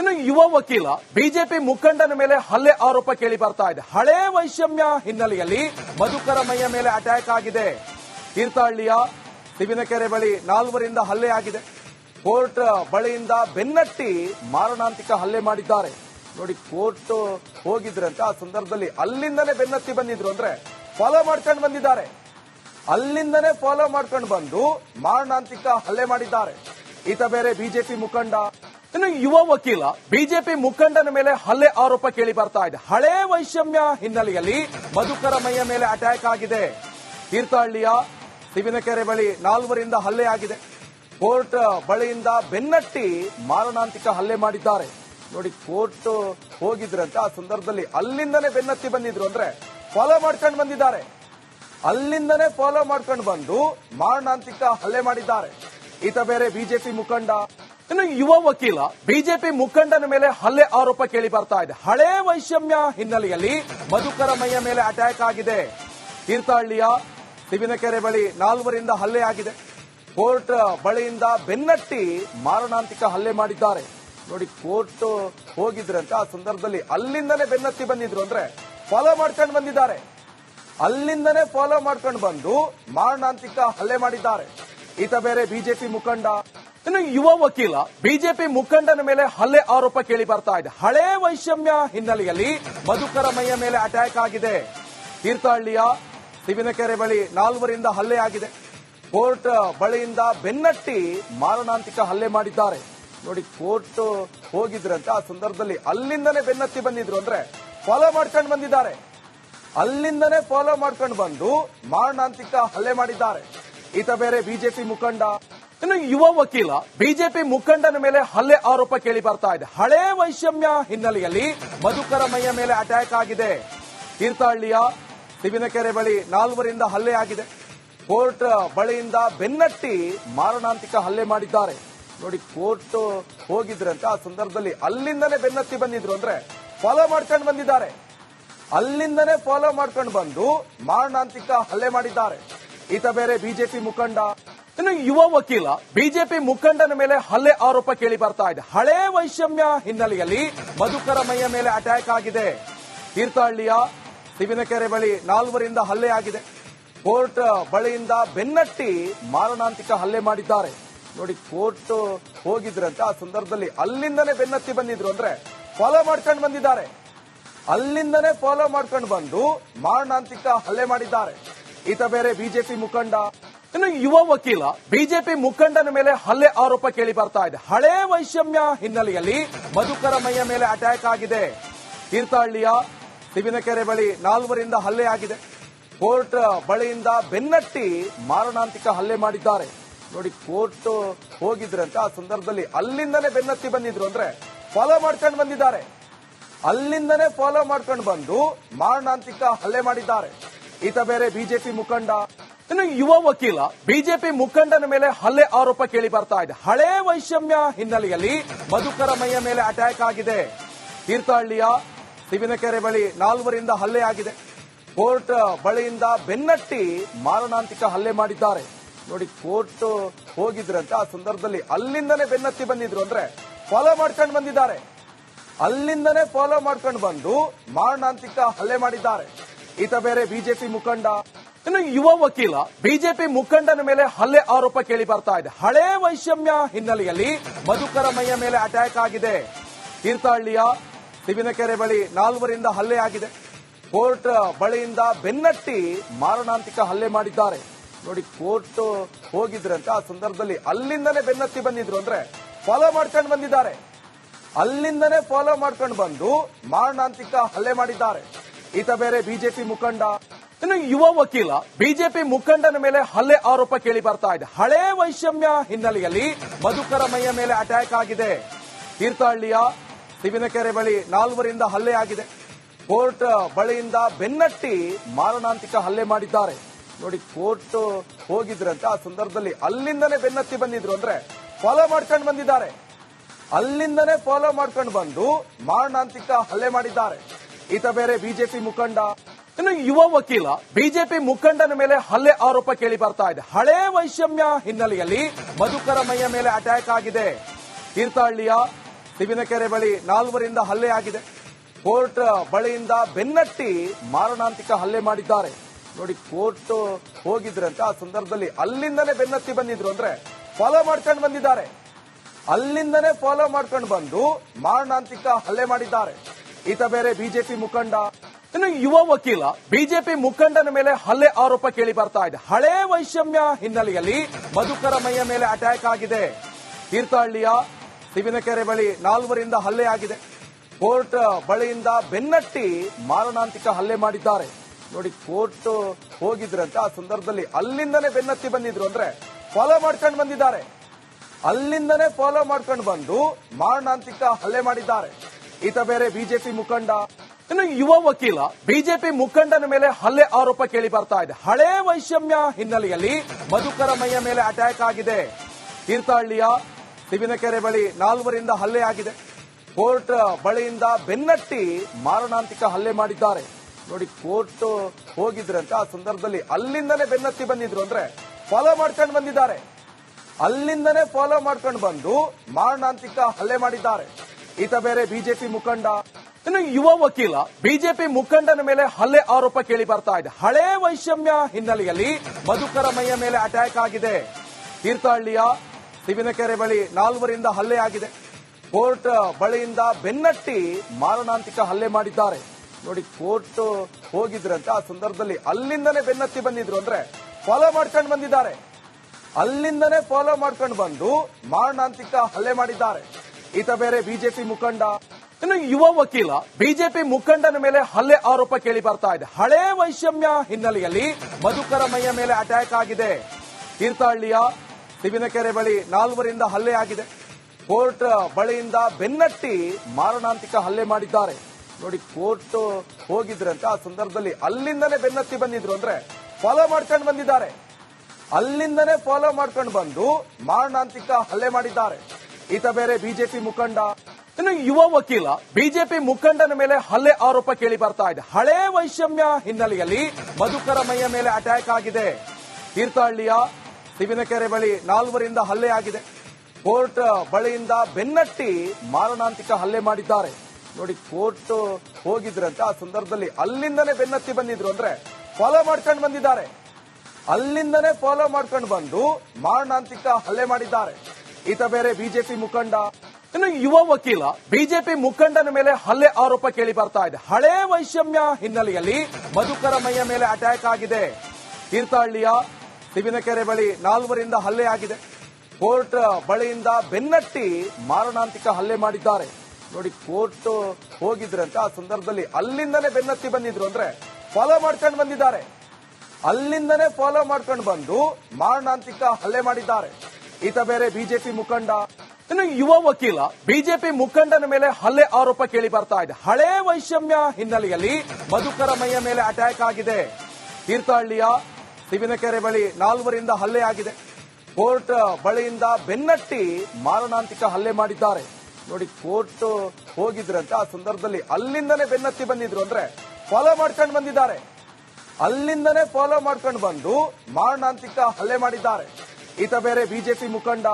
ಇನ್ನು ಯುವ ವಕೀಲ, ಬಿಜೆಪಿ ಮುಖಂಡನ ಮೇಲೆ ಹಲ್ಲೆ ಆರೋಪ ಕೇಳಿ ಬರ್ತಾ ಇದೆ. ಹಳೆ ವೈಷಮ್ಯ ಹಿನ್ನೆಲೆಯಲ್ಲಿ ಮಧುಕರ ಮೈಯ ಮೇಲೆ ಅಟ್ಯಾಕ್ ಆಗಿದೆ. ತೀರ್ಥಹಳ್ಳಿಯ ಸಿವಿನಕೆರೆ ಬಳಿ ನಾಲ್ವರಿಂದ ಹಲ್ಲೆ ಆಗಿದೆ. ಕೋರ್ಟ್ ಬಳಿಯಿಂದ ಬೆನ್ನಟ್ಟಿ ಮಾರಣಾಂತಿಕ ಹಲ್ಲೆ ಮಾಡಿದ್ದಾರೆ. ನೋಡಿ, ಕೋರ್ಟ್ ಹೋಗಿದ್ರಂತ ಆ ಸಂದರ್ಭದಲ್ಲಿ ಅಲ್ಲಿಂದನೇ ಬೆನ್ನತ್ತಿ ಬಂದಿದ್ರು ಅಂದ್ರೆ ಫಾಲೋ ಮಾಡ್ಕೊಂಡು ಬಂದಿದ್ದಾರೆ. ಅಲ್ಲಿಂದನೇ ಫಾಲೋ ಮಾಡ್ಕೊಂಡು ಬಂದು ಮಾರಣಾಂತಿಕ ಹಲ್ಲೆ ಮಾಡಿದ್ದಾರೆ. ಈತ ಬೇರೆ ಬಿಜೆಪಿ ಮುಖಂಡ. ಇನ್ನು ಯುವ ವಕೀಲ, ಬಿಜೆಪಿ ಮುಖಂಡನ ಮೇಲೆ ಹಲ್ಲೆ ಆರೋಪ ಕೇಳಿ ಬರ್ತಾ ಇದೆ. ಹಳೆ ವೈಷಮ್ಯ ಹಿನ್ನೆಲೆಯಲ್ಲಿ ಮಧುಕರ ಮೈಯ ಮೇಲೆ ಅಟ್ಯಾಕ್ ಆಗಿದೆ. ತೀರ್ಥಹಳ್ಳಿಯ ಸಿಬಿನಕೆರೆ ಬಳಿ ನಾಲ್ವರಿಂದ ಹಲ್ಲೆ ಆಗಿದೆ. ಕೋರ್ಟ್ ಬಳಿಯಿಂದ ಬೆನ್ನಟ್ಟಿ ಮಾರಣಾಂತಿಕ ಹಲ್ಲೆ ಮಾಡಿದ್ದಾರೆ. ನೋಡಿ, ಕೋರ್ಟ್ ಹೋಗಿದ್ರಂತ ಆ ಸಂದರ್ಭದಲ್ಲಿ ಅಲ್ಲಿಂದನೇ ಬೆನ್ನತ್ತಿ ಬಂದಿದ್ರು. ಅಂದ್ರೆ ಫಾಲೋ ಮಾಡ್ಕೊಂಡು ಬಂದಿದ್ದಾರೆ. ಅಲ್ಲಿಂದನೇ ಫಾಲೋ ಮಾಡ್ಕೊಂಡು ಬಂದು ಮಾರಣಾಂತಿಕ ಹಲ್ಲೆ ಮಾಡಿದ್ದಾರೆ. ಈತ ಬೇರೆ ಬಿಜೆಪಿ ಮುಖಂಡ. ಇನ್ನು ಯುವ ವಕೀಲ, ಬಿಜೆಪಿ ಮುಖಂಡನ ಮೇಲೆ ಹಲ್ಲೆ ಆರೋಪ ಕೇಳಿ ಬರ್ತಾ ಇದೆ. ಹಳೆ ವೈಷಮ್ಯ ಹಿನ್ನೆಲೆಯಲ್ಲಿ ಮಧುಕರ ಮೈಯ ಮೇಲೆ ಅಟ್ಯಾಕ್ ಆಗಿದೆ. ತೀರ್ಥಹಳ್ಳಿಯ ಸಿಬಿನಕೆರೆ ಬಳಿ ನಾಲ್ವರಿಂದ ಹಲ್ಲೆ ಆಗಿದೆ. ಕೋರ್ಟ್ ಬಳಿಯಿಂದ ಬೆನ್ನಟ್ಟಿ ಮಾರಣಾಂತಿಕ ಹಲ್ಲೆ ಮಾಡಿದ್ದಾರೆ. ನೋಡಿ, ಕೋರ್ಟ್ ಹೋಗಿದ್ರಂತ ಆ ಸಂದರ್ಭದಲ್ಲಿ ಅಲ್ಲಿಂದಲೇ ಬೆನ್ನತ್ತಿ ಬಂದಿದ್ರು ಅಂದ್ರೆ ಫಾಲೋ ಮಾಡ್ಕೊಂಡು ಬಂದಿದ್ದಾರೆ. ಅಲ್ಲಿಂದನೇ ಫಾಲೋ ಮಾಡ್ಕೊಂಡು ಬಂದು ಮಾರಣಾಂತಿಕ ಹಲ್ಲೆ ಮಾಡಿದ್ದಾರೆ. ಈತ ಬೇರೆ ಬಿಜೆಪಿ ಮುಖಂಡ. ಇನ್ನು ಯುವ ವಕೀಲ, ಬಿಜೆಪಿ ಮುಖಂಡನ ಮೇಲೆ ಹಲ್ಲೆ ಆರೋಪ ಕೇಳಿ ಬರ್ತಾ ಇದೆ. ಹಳೆ ವೈಷಮ್ಯ ಹಿನ್ನೆಲೆಯಲ್ಲಿ ಮಧುಕರ ಮೈಯ ಮೇಲೆ ಅಟ್ಯಾಕ್ ಆಗಿದೆ. ತೀರ್ಥಹಳ್ಳಿಯ ಸಿವಿನಕೆರೆ ಬಳಿ ನಾಲ್ವರಿಂದ ಹಲ್ಲೆ ಆಗಿದೆ. ಕೋರ್ಟ್ ಬಳಿಯಿಂದ ಬೆನ್ನಟ್ಟಿ ಮಾರಣಾಂತಿಕ ಹಲ್ಲೆ ಮಾಡಿದ್ದಾರೆ. ನೋಡಿ, ಕೋರ್ಟ್ ಹೋಗಿದ್ರಂತೆ ಆ ಸಂದರ್ಭದಲ್ಲಿ ಅಲ್ಲಿಂದನೇ ಬೆನ್ನತ್ತಿ ಬಂದಿದ್ರು ಅಂದ್ರೆ ಫಾಲೋ ಮಾಡ್ಕೊಂಡು ಬಂದಿದ್ದಾರೆ. ಅಲ್ಲಿಂದನೇ ಫಾಲೋ ಮಾಡ್ಕೊಂಡು ಬಂದು ಮಾರಣಾಂತಿಕ ಹಲ್ಲೆ ಮಾಡಿದ್ದಾರೆ. ಈತ ಬೇರೆ ಬಿಜೆಪಿ ಮುಖಂಡ. ಇನ್ನು ಯುವ ವಕೀಲ, ಬಿಜೆಪಿ ಮುಖಂಡನ ಮೇಲೆ ಹಲ್ಲೆ ಆರೋಪ ಕೇಳಿ ಬರ್ತಾ ಇದೆ. ಹಳೆ ವೈಷಮ್ಯ ಹಿನ್ನೆಲೆಯಲ್ಲಿ ಮಧುಕರ ಮೈಯ ಮೇಲೆ ಅಟ್ಯಾಕ್ ಆಗಿದೆ. ತೀರ್ಥಹಳ್ಳಿಯ ಸಿಬಿನಕೆರೆ ಬಳಿ ನಾಲ್ವರಿಂದ ಹಲ್ಲೆ ಆಗಿದೆ. ಕೋರ್ಟ್ ಬಳಿಯಿಂದ ಬೆನ್ನಟ್ಟಿ ಮಾರಣಾಂತಿಕ ಹಲ್ಲೆ ಮಾಡಿದ್ದಾರೆ. ನೋಡಿ, ಕೋರ್ಟ್ ಹೋಗಿದ್ರಂತ ಆ ಸಂದರ್ಭದಲ್ಲಿ ಅಲ್ಲಿಂದನೇ ಬೆನ್ನತ್ತಿ ಬಂದಿದ್ರು ಅಂದ್ರೆ ಫಾಲೋ ಮಾಡ್ಕೊಂಡು ಬಂದಿದ್ದಾರೆ. ಅಲ್ಲಿಂದನೇ ಫಾಲೋ ಮಾಡ್ಕೊಂಡು ಬಂದು ಮಾರಣಾಂತಿಕ ಹಲ್ಲೆ ಮಾಡಿದ್ದಾರೆ. ಈತ ಬೇರೆ ಬಿಜೆಪಿ ಮುಖಂಡ. ಇನ್ನು ಯುವ ವಕೀಲ, ಬಿಜೆಪಿ ಮುಖಂಡನ ಮೇಲೆ ಹಲ್ಲೆ ಆರೋಪ ಕೇಳಿ ಬರ್ತಾ ಇದೆ. ಹಳೆ ವೈಷಮ್ಯ ಹಿನ್ನೆಲೆಯಲ್ಲಿ ಮಧುಕರ ಮೈಯ ಮೇಲೆ ಅಟ್ಯಾಕ್ ಆಗಿದೆ. ತೀರ್ಥಹಳ್ಳಿಯ ಸಿಬಿನಕೆರೆ ಬಳಿ ನಾಲ್ವರಿಂದ ಹಲ್ಲೆ ಆಗಿದೆ. ಕೋರ್ಟ್ ಬಳಿಯಿಂದ ಬೆನ್ನಟ್ಟಿ ಮಾರಣಾಂತಿಕ ಹಲ್ಲೆ ಮಾಡಿದ್ದಾರೆ. ನೋಡಿ, ಕೋರ್ಟ್ ಹೋಗಿದ್ರಂತೆ ಆ ಸಂದರ್ಭದಲ್ಲಿ ಅಲ್ಲಿಂದನೇ ಬೆನ್ನತ್ತಿ ಬಂದಿದ್ರು ಅಂದ್ರೆ ಫಾಲೋ ಮಾಡ್ಕೊಂಡು ಬಂದಿದ್ದಾರೆ. ಅಲ್ಲಿಂದನೇ ಫಾಲೋ ಮಾಡ್ಕೊಂಡು ಬಂದು ಮಾರಣಾಂತಿಕ ಹಲ್ಲೆ ಮಾಡಿದ್ದಾರೆ. ಈತ ಬೇರೆ ಬಿಜೆಪಿ ಮುಖಂಡ. ಇನ್ನು ಯುವ ವಕೀಲ ಬಿಜೆಪಿ ಮುಖಂಡನ ಮೇಲೆ ಹಲ್ಲೆ ಆರೋಪ ಕೇಳಿ ಬರ್ತಾ ಇದೆ. ಹಳೆ ವೈಷಮ್ಯ ಹಿನ್ನೆಲೆಯಲ್ಲಿ ಮಧುಕರ ಮೈಯ ಮೇಲೆ ಅಟ್ಯಾಕ್ ಆಗಿದೆ. ತೀರ್ಥಹಳ್ಳಿಯ ಸಿಬಿನಕೆರೆ ಬಳಿ ನಾಲ್ವರಿಂದ ಹಲ್ಲೆ ಆಗಿದೆ. ಕೋರ್ಟ್ ಬಳಿಯಿಂದ ಬೆನ್ನಟ್ಟಿ ಮಾರಣಾಂತಿಕ ಹಲ್ಲೆ ಮಾಡಿದ್ದಾರೆ. ನೋಡಿ, ಕೋರ್ಟ್ ಹೋಗಿದ್ರಂತ ಆ ಸಂದರ್ಭದಲ್ಲಿ ಅಲ್ಲಿಂದನೇ ಬೆನ್ನತ್ತಿ ಬಂದಿದ್ರು ಅಂದ್ರೆ ಫಾಲೋ ಮಾಡ್ಕೊಂಡು ಬಂದಿದ್ದಾರೆ. ಅಲ್ಲಿಂದನೇ ಫಾಲೋ ಮಾಡ್ಕೊಂಡು ಬಂದು ಮಾರಣಾಂತಿಕ ಹಲ್ಲೆ ಮಾಡಿದ್ದಾರೆ. ಈತ ಬೇರೆ ಬಿಜೆಪಿ ಮುಖಂಡ. ಇನ್ನು ಯುವ ವಕೀಲ, ಬಿಜೆಪಿ ಮುಖಂಡನ ಮೇಲೆ ಹಲ್ಲೆ ಆರೋಪ ಕೇಳಿ ಬರ್ತಾ ಇದೆ. ಹಳೆ ವೈಷಮ್ಯ ಹಿನ್ನೆಲೆಯಲ್ಲಿ ಮಧುಕರ ಮೈಯ ಮೇಲೆ ಅಟ್ಯಾಕ್ ಆಗಿದೆ. ತೀರ್ಥಹಳ್ಳಿಯ ಸಿಬಿನಕೆರೆ ಬಳಿ ನಾಲ್ವರಿಂದ ಹಲ್ಲೆ ಆಗಿದೆ. ಕೋರ್ಟ್ ಬಳಿಯಿಂದ ಬೆನ್ನಟ್ಟಿ ಮಾರಣಾಂತಿಕ ಹಲ್ಲೆ ಮಾಡಿದ್ದಾರೆ. ನೋಡಿ, ಕೋರ್ಟ್ ಹೋಗಿದ್ರಂತೆ ಆ ಸಂದರ್ಭದಲ್ಲಿ ಅಲ್ಲಿಂದನೇ ಬೆನ್ನತ್ತಿ ಬಂದಿದ್ರು ಅಂದ್ರೆ ಫಾಲೋ ಮಾಡ್ಕೊಂಡು ಬಂದಿದ್ದಾರೆ. ಅಲ್ಲಿಂದನೇ ಫಾಲೋ ಮಾಡ್ಕೊಂಡು ಬಂದು ಮಾರಣಾಂತಿಕ ಹಲ್ಲೆ ಮಾಡಿದ್ದಾರೆ. ಈತ ಬೇರೆ ಬಿಜೆಪಿ ಮುಖಂಡ. ಇನ್ನು ಯುವ ವಕೀಲ, ಬಿಜೆಪಿ ಮುಖಂಡನ ಮೇಲೆ ಹಲ್ಲೆ ಆರೋಪ ಕೇಳಿ ಬರ್ತಾ ಇದೆ. ಹಳೆ ವೈಷಮ್ಯ ಹಿನ್ನೆಲೆಯಲ್ಲಿ ಮಧುಕರ ಮೈಯ ಮೇಲೆ ಅಟ್ಯಾಕ್ ಆಗಿದೆ. ತೀರ್ಥಹಳ್ಳಿಯ ಸಿವಿನಕೆರೆ ಬಳಿ ನಾಲ್ವರಿಂದ ಹಲ್ಲೆ ಆಗಿದೆ. ಕೋರ್ಟ್ ಬಳಿಯಿಂದ ಬೆನ್ನಟ್ಟಿ ಮಾರಣಾಂತಿಕ ಹಲ್ಲೆ ಮಾಡಿದ್ದಾರೆ. ನೋಡಿ, ಕೋರ್ಟ್ ಹೋಗಿದ್ರಂತ ಆ ಸಂದರ್ಭದಲ್ಲಿ ಅಲ್ಲಿಂದನೇ ಬೆನ್ನತ್ತಿ ಬಂದಿದ್ರು ಅಂದ್ರೆ ಫಾಲೋ ಮಾಡ್ಕೊಂಡು ಬಂದಿದ್ದಾರೆ. ಅಲ್ಲಿಂದನೇ ಫಾಲೋ ಮಾಡ್ಕೊಂಡು ಬಂದು ಮಾರಣಾಂತಿಕ ಹಲ್ಲೆ ಮಾಡಿದ್ದಾರೆ. ಈತ ಬೇರೆ ಬಿಜೆಪಿ ಮುಖಂಡ. ಇನ್ನು ಯುವ ವಕೀಲ, ಬಿಜೆಪಿ ಮುಖಂಡನ ಮೇಲೆ ಹಲ್ಲೆ ಆರೋಪ ಕೇಳಿ ಬರ್ತಾ ಇದೆ. ಹಳೆ ವೈಷಮ್ಯ ಹಿನ್ನೆಲೆಯಲ್ಲಿ ಮಧುಕರ ಮೈಯ ಮೇಲೆ ಅಟ್ಯಾಕ್ ಆಗಿದೆ. ತೀರ್ಥಹಳ್ಳಿಯ ತಿವಿನಕೆರೆ ಬಳಿ ನಾಲ್ವರಿಂದ ಹಲ್ಲೆ ಆಗಿದೆ. ಕೋರ್ಟ್ ಬಳಿಯಿಂದ ಬೆನ್ನಟ್ಟಿ ಮಾರಣಾಂತಿಕ ಹಲ್ಲೆ ಮಾಡಿದ್ದಾರೆ. ನೋಡಿ, ಕೋರ್ಟ್ ಹೋಗಿದ್ರಂತೆ ಆ ಸಂದರ್ಭದಲ್ಲಿ ಅಲ್ಲಿಂದನೇ ಬೆನ್ನತ್ತಿ ಬಂದಿದ್ರು. ಅಂದ್ರೆ ಫಾಲೋ ಮಾಡ್ಕೊಂಡು ಬಂದಿದ್ದಾರೆ. ಅಲ್ಲಿಂದನೇ ಫಾಲೋ ಮಾಡ್ಕೊಂಡು ಬಂದು ಮಾರಣಾಂತಿಕ ಹಲ್ಲೆ ಮಾಡಿದ್ದಾರೆ. ಈತ ಬೇರೆ ಬಿಜೆಪಿ ಮುಖಂಡ. ಇನ್ನು ಯುವ ವಕೀಲ, ಬಿಜೆಪಿ ಮುಖಂಡನ ಮೇಲೆ ಹಲ್ಲೆ ಆರೋಪ ಕೇಳಿ ಬರ್ತಾ ಇದೆ. ಹಳೆ ವೈಷಮ್ಯ ಹಿನ್ನೆಲೆಯಲ್ಲಿ ಮಧುಕರ ಮೈಯ ಮೇಲೆ ಅಟ್ಯಾಕ್ ಆಗಿದೆ. ತೀರ್ಥಹಳ್ಳಿಯ ಸಿವಿನಕೆರೆ ಬಳಿ ನಾಲ್ವರಿಂದ ಹಲ್ಲೆ ಆಗಿದೆ. ಕೋರ್ಟ್ ಬಳಿಯಿಂದ ಬೆನ್ನಟ್ಟಿ ಮಾರಣಾಂತಿಕ ಹಲ್ಲೆ ಮಾಡಿದ್ದಾರೆ. ನೋಡಿ, ಕೋರ್ಟ್ ಹೋಗಿದ್ರಂತ ಆ ಸಂದರ್ಭದಲ್ಲಿ ಅಲ್ಲಿಂದನೇ ಬೆನ್ನತ್ತಿ ಬಂದಿದ್ರು ಅಂದ್ರೆ ಫಾಲೋ ಮಾಡ್ಕೊಂಡು ಬಂದಿದ್ದಾರೆ. ಅಲ್ಲಿಂದನೇ ಫಾಲೋ ಮಾಡ್ಕೊಂಡು ಬಂದು ಮಾರಣಾಂತಿಕ ಹಲ್ಲೆ ಮಾಡಿದ್ದಾರೆ. ಈತ ಬೇರೆ ಬಿಜೆಪಿ ಮುಖಂಡ. ಇನ್ನು ಯುವ ವಕೀಲ, ಬಿಜೆಪಿ ಮುಖಂಡನ ಮೇಲೆ ಹಲ್ಲೆ ಆರೋಪ ಕೇಳಿ ಬರ್ತಾ ಇದೆ. ಹಳೆ ವೈಷಮ್ಯ ಹಿನ್ನೆಲೆಯಲ್ಲಿ ಮಧುಕರ ಮೈಯ ಮೇಲೆ ಅಟ್ಯಾಕ್ ಆಗಿದೆ. ತೀರ್ಥಹಳ್ಳಿಯ ಸಿಬಿನಕೆರೆ ಬಳಿ ನಾಲ್ವರಿಂದ ಹಲ್ಲೆ ಆಗಿದೆ. ಕೋರ್ಟ್ ಬಳಿಯಿಂದ ಬೆನ್ನಟ್ಟಿ ಮಾರಣಾಂತಿಕ ಹಲ್ಲೆ ಮಾಡಿದ್ದಾರೆ. ನೋಡಿ, ಕೋರ್ಟ್ ಹೋಗಿದ್ರಂತ ಆ ಸಂದರ್ಭದಲ್ಲಿ ಅಲ್ಲಿಂದನೇ ಬೆನ್ನತ್ತಿ ಬಂದಿದ್ರು. ಅಂದ್ರೆ ಫಾಲೋ ಮಾಡ್ಕೊಂಡು ಬಂದಿದ್ದಾರೆ. ಅಲ್ಲಿಂದನೇ ಫಾಲೋ ಮಾಡ್ಕೊಂಡು ಬಂದು ಮಾರಣಾಂತಿಕ ಹಲ್ಲೆ ಮಾಡಿದ್ದಾರೆ. ಈತ ಬೇರೆ ಬಿಜೆಪಿ ಮುಖಂಡ. ಇನ್ನು ಯುವ ವಕೀಲ, ಬಿಜೆಪಿ ಮುಖಂಡನ ಮೇಲೆ ಹಲ್ಲೆ ಆರೋಪ ಕೇಳಿ ಬರ್ತಾ ಇದೆ. ಹಳೆ ವೈಷಮ್ಯ ಹಿನ್ನೆಲೆಯಲ್ಲಿ ಮಧುಕರ ಮೈಯ ಮೇಲೆ ಅಟ್ಯಾಕ್ ಆಗಿದೆ. ತೀರ್ಥಹಳ್ಳಿಯ ಸಿಬಿನಕೆರೆ ಬಳಿ ನಾಲ್ವರಿಂದ ಹಲ್ಲೆ ಆಗಿದೆ. ಕೋರ್ಟ್ ಬಳಿಯಿಂದ ಬೆನ್ನಟ್ಟಿ ಮಾರಣಾಂತಿಕ ಹಲ್ಲೆ ಮಾಡಿದ್ದಾರೆ. ನೋಡಿ, ಕೋರ್ಟ್ ಹೋಗಿದ್ರಂತ ಆ ಸಂದರ್ಭದಲ್ಲಿ ಅಲ್ಲಿಂದಲೇ ಬೆನ್ನತ್ತಿ ಬಂದಿದ್ರು ಅಂದ್ರೆ ಫಾಲೋ ಮಾಡ್ಕೊಂಡು ಬಂದಿದ್ದಾರೆ. ಅಲ್ಲಿಂದನೇ ಫಾಲೋ ಮಾಡ್ಕೊಂಡು ಬಂದು ಮಾರಣಾಂತಿಕ ಹಲ್ಲೆ ಮಾಡಿದ್ದಾರೆ. ಈತ ಬೇರೆ ಬಿಜೆಪಿ ಮುಖಂಡ. ಇನ್ನು ಯುವ ವಕೀಲ, ಬಿಜೆಪಿ ಮುಖಂಡನ ಮೇಲೆ ಹಲ್ಲೆ ಆರೋಪ ಕೇಳಿ ಬರ್ತಾ ಇದೆ. ಹಳೆ ವೈಷಮ್ಯ ಹಿನ್ನೆಲೆಯಲ್ಲಿ ಮಧುಕರ ಮೈಯ ಮೇಲೆ ಅಟ್ಯಾಕ್ ಆಗಿದೆ. ತೀರ್ಥಹಳ್ಳಿಯ ಸಿವಿನಕೆರೆ ಬಳಿ ನಾಲ್ವರಿಂದ ಹಲ್ಲೆ ಆಗಿದೆ. ಕೋರ್ಟ್ ಬಳಿಯಿಂದ ಬೆನ್ನಟ್ಟಿ ಮಾರಣಾಂತಿಕ ಹಲ್ಲೆ ಮಾಡಿದ್ದಾರೆ. ನೋಡಿ, ಕೋರ್ಟ್ ಹೋಗಿದ್ರಂತೆ ಆ ಸಂದರ್ಭದಲ್ಲಿ ಅಲ್ಲಿಂದನೇ ಬೆನ್ನತ್ತಿ ಬಂದಿದ್ರು ಅಂದ್ರೆ ಫಾಲೋ ಮಾಡ್ಕೊಂಡು ಬಂದಿದ್ದಾರೆ. ಅಲ್ಲಿಂದನೇ ಫಾಲೋ ಮಾಡ್ಕೊಂಡು ಬಂದು ಮಾರಣಾಂತಿಕ ಹಲ್ಲೆ ಮಾಡಿದ್ದಾರೆ. ಈತ ಬೇರೆ ಬಿಜೆಪಿ ಮುಖಂಡ. ಇನ್ನು ಯುವ ವಕೀಲ, ಬಿಜೆಪಿ ಮುಖಂಡನ ಮೇಲೆ ಹಲ್ಲೆ ಆರೋಪ ಕೇಳಿ ಬರ್ತಾ ಇದೆ. ಹಳೆ ವೈಷಮ್ಯ ಹಿನ್ನೆಲೆಯಲ್ಲಿ ಮಧುಕರ ಮೈಯ ಮೇಲೆ ಅಟ್ಯಾಕ್ ಆಗಿದೆ. ತೀರ್ಥಹಳ್ಳಿಯ ಸಿಬಿನಕೆರೆ ಬಳಿ ನಾಲ್ವರಿಂದ ಹಲ್ಲೆ ಆಗಿದೆ. ಕೋರ್ಟ್ ಬಳಿಯಿಂದ ಬೆನ್ನಟ್ಟಿ ಮಾರಣಾಂತಿಕ ಹಲ್ಲೆ ಮಾಡಿದ್ದಾರೆ. ನೋಡಿ, ಕೋರ್ಟ್ ಹೋಗಿದ್ರಂತ ಆ ಸಂದರ್ಭದಲ್ಲಿ ಅಲ್ಲಿಂದನೇ ಬೆನ್ನತ್ತಿ ಬಂದಿದ್ರು ಅಂದ್ರೆ ಫಾಲೋ ಮಾಡ್ಕೊಂಡು ಬಂದಿದ್ದಾರೆ. ಅಲ್ಲಿಂದನೇ ಫಾಲೋ ಮಾಡ್ಕೊಂಡು ಬಂದು ಮಾರಣಾಂತಿಕ ಹಲ್ಲೆ ಮಾಡಿದ್ದಾರೆ. ಈತ ಬೇರೆ ಬಿಜೆಪಿ ಮುಖಂಡ. ಇನ್ನು ಯುವ ವಕೀಲ, ಬಿಜೆಪಿ ಮುಖಂಡನ ಮೇಲೆ ಹಲ್ಲೆ ಆರೋಪ ಕೇಳಿ ಬರ್ತಾ ಇದೆ. ಹಳೆ ವೈಷಮ್ಯ ಹಿನ್ನೆಲೆಯಲ್ಲಿ ಮಧುಕರ ಮೈಯ ಮೇಲೆ ಅಟ್ಯಾಕ್ ಆಗಿದೆ. ತೀರ್ಥಹಳ್ಳಿಯ ಸಿಬಿನಕೆರೆ ಬಳಿ ನಾಲ್ವರಿಂದ ಹಲ್ಲೆ ಆಗಿದೆ. ಕೋರ್ಟ್ ಬಳಿಯಿಂದ ಬೆನ್ನಟ್ಟಿ ಮಾರಣಾಂತಿಕ ಹಲ್ಲೆ ಮಾಡಿದ್ದಾರೆ. ನೋಡಿ, ಕೋರ್ಟ್ ಹೋಗಿದ್ರಂತೆ ಆ ಸಂದರ್ಭದಲ್ಲಿ ಅಲ್ಲಿಂದನೇ ಬೆನ್ನತ್ತಿ ಬಂದಿದ್ರು ಅಂದ್ರೆ ಫಾಲೋ ಮಾಡ್ಕೊಂಡು ಬಂದಿದ್ದಾರೆ. ಅಲ್ಲಿಂದನೇ ಫಾಲೋ ಮಾಡ್ಕೊಂಡು ಬಂದು ಮಾರಣಾಂತಿಕ ಹಲ್ಲೆ ಮಾಡಿದ್ದಾರೆ. ಈತ ಬೇರೆ ಬಿಜೆಪಿ ಮುಖಂಡ. ಇನ್ನು ಯುವ ವಕೀಲ ಬಿಜೆಪಿ ಮುಖಂಡನ ಮೇಲೆ ಹಲ್ಲೆ ಆರೋಪ ಕೇಳಿ ಬರ್ತಾ ಇದೆ. ಹಳೆ ವೈಷಮ್ಯ ಹಿನ್ನೆಲೆಯಲ್ಲಿ ಮಧುಕರ ಮೈಯ ಮೇಲೆ ಅಟ್ಯಾಕ್ ಆಗಿದೆ. ತೀರ್ಥಹಳ್ಳಿಯ ಸಿಬಿನಕೆರೆ ಬಳಿ ನಾಲ್ವರಿಂದ ಹಲ್ಲೆ ಆಗಿದೆ. ಕೋರ್ಟ್ ಬಳಿಯಿಂದ ಬೆನ್ನಟ್ಟಿ ಮಾರಣಾಂತಿಕ ಹಲ್ಲೆ ಮಾಡಿದ್ದಾರೆ. ನೋಡಿ, ಕೋರ್ಟ್ ಹೋಗಿದ್ರಂತ ಆ ಸಂದರ್ಭದಲ್ಲಿ ಅಲ್ಲಿಂದನೇ ಬೆನ್ನತ್ತಿ ಬಂದಿದ್ರು ಅಂದ್ರೆ ಫಾಲೋ ಮಾಡ್ಕೊಂಡು ಬಂದಿದ್ದಾರೆ. ಅಲ್ಲಿಂದನೇ ಫಾಲೋ ಮಾಡ್ಕೊಂಡು ಬಂದು ಮಾರಣಾಂತಿಕ ಹಲ್ಲೆ ಮಾಡಿದ್ದಾರೆ. ಈತ ಬೇರೆ ಬಿಜೆಪಿ ಮುಖಂಡ. ಇನ್ನು ಯುವ ವಕೀಲ, ಬಿಜೆಪಿ ಮುಖಂಡನ ಮೇಲೆ ಹಲ್ಲೆ ಆರೋಪ ಕೇಳಿ ಬರ್ತಾ ಇದೆ. ಹಳೆ ವೈಷಮ್ಯ ಹಿನ್ನೆಲೆಯಲ್ಲಿ ಮಧುಕರ ಮೈಯ ಮೇಲೆ ಅಟ್ಯಾಕ್ ಆಗಿದೆ. ತೀರ್ಥಹಳ್ಳಿಯ ಸಿಬಿನಕೆರೆ ಬಳಿ ನಾಲ್ವರಿಂದ ಹಲ್ಲೆ ಆಗಿದೆ. ಕೋರ್ಟ್ ಬಳಿಯಿಂದ ಬೆನ್ನಟ್ಟಿ ಮಾರಣಾಂತಿಕ ಹಲ್ಲೆ ಮಾಡಿದ್ದಾರೆ. ನೋಡಿ, ಕೋರ್ಟ್ ಹೋಗಿದ್ರಂತೆ ಆ ಸಂದರ್ಭದಲ್ಲಿ ಅಲ್ಲಿಂದನೇ ಬೆನ್ನತ್ತಿ ಬಂದಿದ್ರು ಅಂದ್ರೆ ಫಾಲೋ ಮಾಡ್ಕೊಂಡು ಬಂದಿದ್ದಾರೆ. ಅಲ್ಲಿಂದನೇ ಫಾಲೋ ಮಾಡ್ಕೊಂಡು ಬಂದು ಮಾರಣಾಂತಿಕ ಹಲ್ಲೆ ಮಾಡಿದ್ದಾರೆ. ಈತ ಬೇರೆ ಬಿಜೆಪಿ ಮುಖಂಡ.